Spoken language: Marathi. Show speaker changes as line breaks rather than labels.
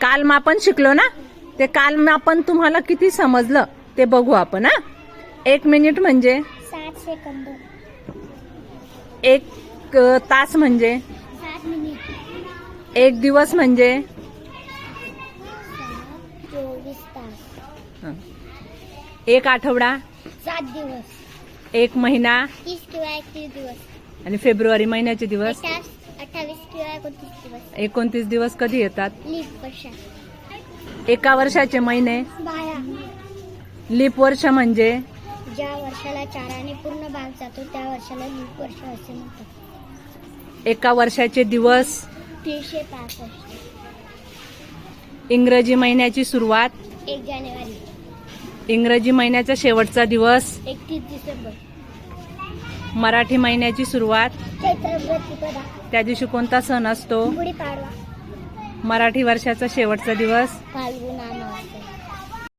कालमापन शिकलो ना? ते कालमापन तुम्हाला किती समजलं ते बघू आपण हा? एक मिनिट म्हणजे?
सात सेकंद.
एक तास म्हणजे? एक दिवस म्हणजे. एक आठवडा?
सात दिवस.
एक महिना?
तीस किंवा एकतीस दिवस.
आणि फेब्रुवारी महिन्याचे दिवस?
एकोणतीस दिवस.
एकोणतीस दिवस कधी येतात?
लीप
एका वर्षाचे महिने?
बाया.
लीप वर्ष म्हणजे?
ज्या वर्षाला चाराने पूर्ण भाग जातो त्या वर्षाला लीप वर्ष असे म्हणतात.
एका वर्षाचे दिवस?
तीनशे पासष्ट
इंग्रजी महिन्याची सुरुवात?
एक जानेवारी.
इंग्रजी महिन्याचा शेवटचा दिवस?
एकतीस डिसेंबर.
मराठी महिन्याची सुरुवात. त्या दिवशी कोणता सण असतो? मराठी वर्षाचा शेवटचा दिवस.